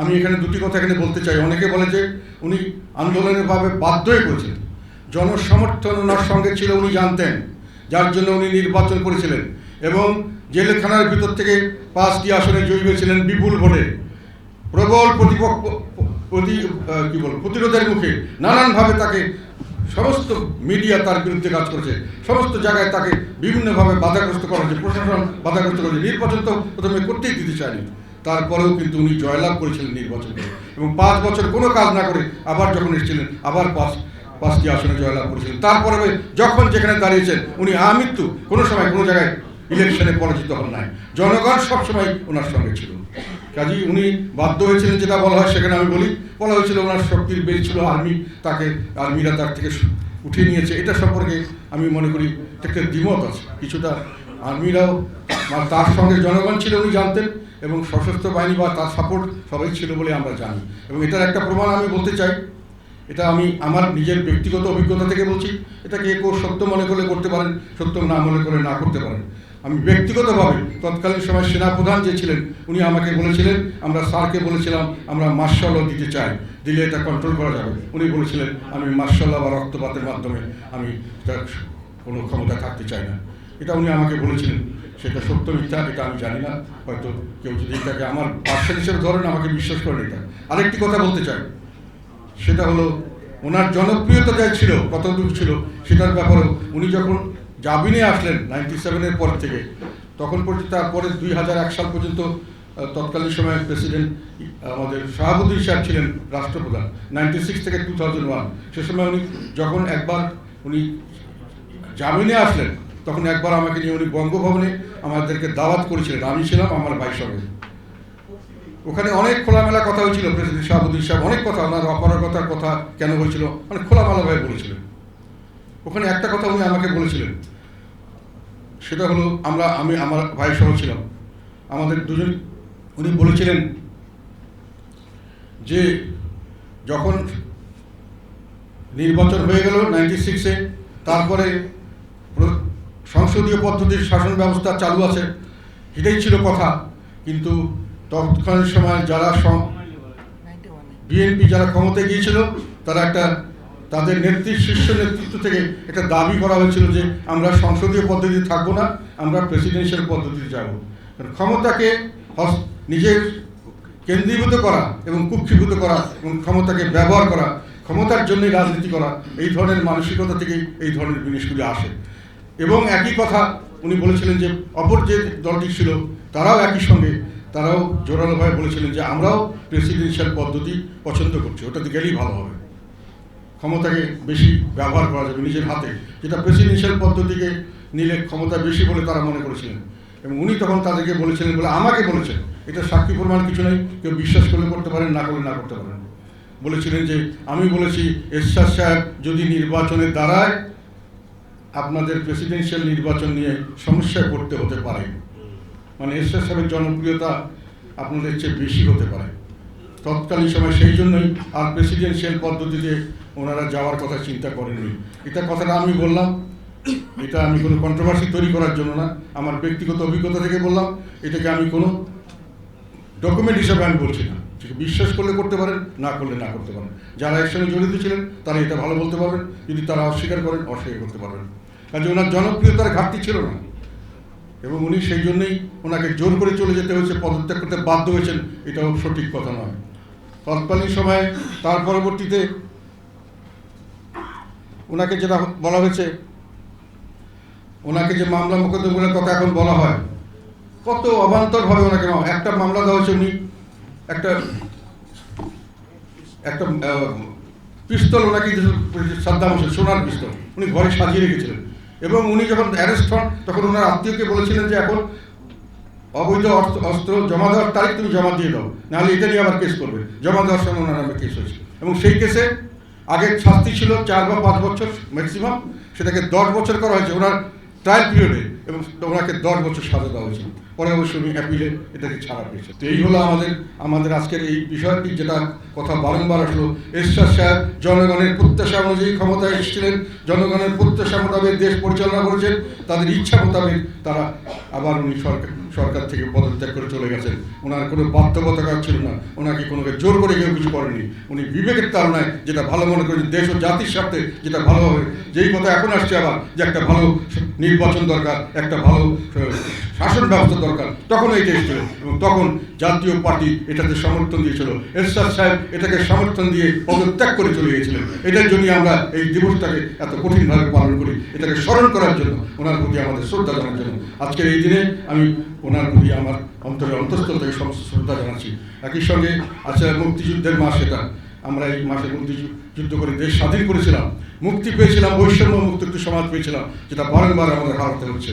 আমি এখানে দুটি কথা এখানে বলতে চাই। অনেকে বলে যে উনি আন্দোলনের ভাবে বাধ্য হয়ে করেছেন জনসমর্থন ওনার সঙ্গে ছিল উনি জানতেন, যার জন্য উনি নির্বাচন করেছিলেন এবং জেলখানার ভিতর থেকে পাঁচটি আসনে জয়ী হয়েছিলেন বিপুল ভোটে। প্রবল প্রতিপক্ষ, প্রতি কি বল প্রতিরোধের মুখে নানানভাবে তাকে সমস্ত মিডিয়া তার বিরুদ্ধে কাজ করেছে। সমস্ত জায়গায় তাকে বিভিন্নভাবে বাধাগ্রস্ত করা হয়েছে। প্রশাসন বাধাগ্রস্ত করেছে। নির্বাচন তো প্রথমে করতেই দিতে চায়নি। তারপরেও কিন্তু উনি জয়লাভ করেছিলেন নির্বাচনে এবং পাঁচ বছর কোনো কাজ না করে আবার যখন এসেছিলেন, আবার পাঁচ, পাঁচটি আসনে জয়লাভ করেছিলেন। তারপরে যখন যেখানে দাঁড়িয়েছেন, উনি আমৃত্যু, কোনো সময় কোনো জায়গায় ইলেকশনে পরাজিত হন নাই। জনগণ সবসময় ওনার সঙ্গে ছিল। কাজী, উনি বাধ্য হয়েছিলেন যেটা বলা হয়, সেখানে আমি বলি, বলা হয়েছিল ওনার শক্তির বেশ ছিল আর্মি, তাকে আর্মিরা তার থেকে উঠিয়ে নিয়েছে। এটা সম্পর্কে আমি মনে করি, একটা দ্বিমত আছে। কিছুটা আর্মিরাও তার সঙ্গে জনগণ ছিল উনি জানতেন এবং সশস্ত্র বাহিনী বা তার সাপোর্ট সবাই ছিল বলে আমরা জানি। এবং এটার একটা প্রমাণ আমি বলতে চাই। এটা আমি আমার নিজের ব্যক্তিগত অভিজ্ঞতা থেকে বলছি। এটাকে কেউ সত্য মনে করলে করতে পারেন, সত্য না মনে করে না করতে পারেন। আমি ব্যক্তিগতভাবে তৎকালীন সময় সেনাপ্রধান যে ছিলেন, উনি আমাকে বলেছিলেন, আমরা স্যারকে বলেছিলাম, আমরা মার্শালও দিতে চাই। দিলে এটা কন্ট্রোল করা যাবে। উনি বলেছিলেন, আমি মার্শাল বা রক্তপাতের মাধ্যমে আমি কোনো ক্ষমতা থাকতে চাই না। এটা উনি আমাকে বলেছিলেন। সেটা সত্য মিথ্যা এটা আমি জানি না। হয়তো কেউ যদি এটাকে আমার পার্সেল হিসেবে ধরেন, আমাকে বিশ্বাস করেন এটা। আরেকটি কথা বলতে চাই। সেটা হলো, ওনার জনপ্রিয়তা যা ছিল, কতটুকু ছিল, সেটার ব্যাপারেও। উনি যখন জামিনে আসলেন নাইনটি সেভেনের পর থেকে, তখন পর্যন্ত, তারপরে দুই হাজার এক সাল পর্যন্ত তৎকালীন সময় প্রেসিডেন্ট আমাদের শাহাবুদ্দিন সাহেব ছিলেন রাষ্ট্রপ্রধান, নাইনটি সিক্স থেকে টু থাউজেন্ড ওয়ান। সে সময় উনি যখন একবার উনি জামিনে আসলেন তখন একবার আমাকে নিয়ে উনি বঙ্গভবনে আমাদেরকে দাওয়াত করেছিলেন। আমি ছিলাম আমার ভাই সঙ্গে ওখানে অনেক খোলামেলা কথা হয়েছিল, প্রেসিডেন্ট শাহাবুদ্দিন সাহেব, অনেক কথা, ওনার অপারগতার কথা কেন হয়েছিল? অনেক খোলামেলাভাবে বলেছিলেন। ওখানে একটা কথা উনি আমাকে বলেছিলেন। সেটা হলো, আমরা, আমি আমার ভাই সহ ছিলাম। আমাদের দুজন, উনি বলেছিলেন যে, যখন নির্বাচন হয়ে গেল নাইনটি সিক্সে, তারপরে প্র- সংসদীয় পদ্ধতির শাসন ব্যবস্থা চালু আছে, এটাই ছিল কথা। কিন্তু তৎকালীন সময় যারা বিএনপি যারা ক্ষমতায় গিয়েছিল, তারা একটা তাদের নেতৃত্ব শীর্ষ নেতৃত্ব থেকে একটা দাবি করা হয়েছিল যে আমরা সংসদীয় পদ্ধতি থাকব না, আমরা প্রেসিডেন্সিয়াল পদ্ধতিতে যাব। ক্ষমতাকে নিজের কেন্দ্রীভূত করা এবং কুক্ষীভূত করা এবং ক্ষমতাকে ব্যবহার করা, ক্ষমতার জন্যই রাজনীতি করা, এই ধরনের মানসিকতা থেকেই এই ধরনের জিনিসগুলি আসে। এবং একই কথা উনি বলেছিলেন যে, অপর যে দলটি ছিল, তারাও একই সঙ্গে, তারাও জোরালোভাবে বলেছিলেন যে, আমরাও প্রেসিডেন্সিয়াল পদ্ধতি পছন্দ করছি ওটাতে গেলেই ভালো হবে। ক্ষমতাকে বেশি ব্যবহার করা যাবে নিজের হাতে, যেটা প্রেসিডেন্সিয়াল পদ্ধতিকে নিলে ক্ষমতা বেশি বলে তারা মনে করেছিলেন। এবং উনি তখন তাদেরকে বলেছিলেন বলে আমাকে বলেছেন, এটা সাক্ষী প্রমাণ কিছু নেই, কেউ বিশ্বাস করলে করতে পারেন, না করলে না করতে পারেন। বলেছিলেন যে, আমি বলেছি, এরশাদ সাহেব যদি নির্বাচনে দাঁড়ায় আপনাদের প্রেসিডেন্সিয়াল নির্বাচন নিয়ে সমস্যায় পড়তে হতে পারে। মানে এরশাদ সাহেবের জনপ্রিয়তা আপনাদের চেয়ে বেশি হতে পারে। তৎকালীন সময় সেই জন্যই আর প্রেসিডেন্সিয়াল পদ্ধতিতে ওনারা যাওয়ার কথা চিন্তা করেননি। এটা কথাটা আমি বললাম, এটা আমি কোনো কন্ট্রোভার্সি তৈরি করার জন্য না, আমার ব্যক্তিগত অভিজ্ঞতা থেকে বললাম, এটাকে আমি কোনো ডকুমেন্ট হিসাবে আমি বলছি না। বিশ্বাস করলে করতে পারেন, না করলে না করতে পারেন। যারা এর সঙ্গে জড়িত ছিলেন, তারা এটা ভালো বলতে পারবেন। যদি তারা অস্বীকার করেন, অস্বীকার করতে পারবেন। কাজে ওনার জনপ্রিয়তার ঘাটতি ছিল না। এবং উনি সেই জন্যই ওনাকে জোর করে চলে যেতে হয়েছে, পদত্যাগ করতে বাধ্য হয়েছেন, এটাও সঠিক কথা নয়। তৎকালীন সময়ে তার পরবর্তীতে ওনাকে যেটা বলা হয়েছে, ওনাকে যে মামলা মোকদ্দমার কথা এখন বলা হয়, কত অবান্তরভাবে ওনাকে একটা মামলা দেওয়া হয়েছে উনি, একটা একটা পিস্তল ওনাকে সাদ্দাম হোসেন, সোনার পিস্তল, উনি ঘরে সাজিয়ে রেখেছিলেন। এবং উনি যখন অ্যারেস্ট হন, তখন ওনার আত্মীয়কে বলেছিলেন যে এখন অবৈধ অস্ত্র জমা দেওয়ার তারিখ তুমি জমা দিয়ে দাও, নাহলে এটা নিয়ে আবার কেস করবে। জমা দেওয়ার সময় ওনার নামে কেস হয়েছে এবং সেই কেসে আগের শাস্তি ছিল চার বা পাঁচ বছর ম্যাক্সিমাম সেটাকে দশ বছর করা হয়েছে। ওনার ট্রায়াল পিরিয়ডে এবং ওনাকে দশ বছর সাজা দেওয়া হয়েছিল। পরে অবশ্যই উনি অ্যাপিলে এটাকে ছাড়া পেয়েছে তো এই হলো আমাদের আমাদের আজকের এই বিষয়টি যেটা কথা বারংবার আসলো। এরশাদ সাহেব জনগণের প্রত্যাশা অনুযায়ী ক্ষমতায় এসেছিলেন, জনগণের প্রত্যাশা মোতাবেক দেশ পরিচালনা করেছেন, তাদের ইচ্ছা মোতাবেক তারা আবার উনি সরকার সরকার থেকে পদত্যাগ করে চলে গেছেন। ওনার কোনো বাধ্যবাধকতা ছিল না, ওনাকে কোনো জোর করে কেউ কিছু করেনি। উনি বিবেকের তাড়নায় যেটা ভালো মনে করেন দেশ ও জাতির স্বার্থে যেটা ভালো হবে, যেই কথা এখন আসছে আবার যে একটা ভালো নির্বাচন দরকার, একটা ভালো শাসন ব্যবস্থা দরকার। তখন এই দেশ ছিল এবং তখন জাতীয় পার্টি এটাতে সমর্থন দিয়েছিল। এরশাদ সাহেব এটাকে সমর্থন দিয়ে পদত্যাগ করে চলে গিয়েছিলেন। এটার জন্য আমরা এই দিবসটাকে এত কঠিনভাবে পালন করি। এটাকে স্মরণ করার জন্য, ওনার প্রতি আমাদের শ্রদ্ধা জানার জন্য। আজকের এই দিনে আমি ওনার প্রতি আমার অন্তরের অন্তঃস্থল থেকে সমস্ত শ্রদ্ধা জানাচ্ছি। একই সঙ্গে আছে মুক্তিযুদ্ধের মাস এটা। আমরা এই মাসে মুক্তিযুদ্ধ করে দেশ স্বাধীন করেছিলাম। মুক্তি পেয়েছিলাম বৈষম্য মুক্ত একটি সমাজ পেয়েছিলাম, যেটা বারংবার আমাদের হারাতে হচ্ছে।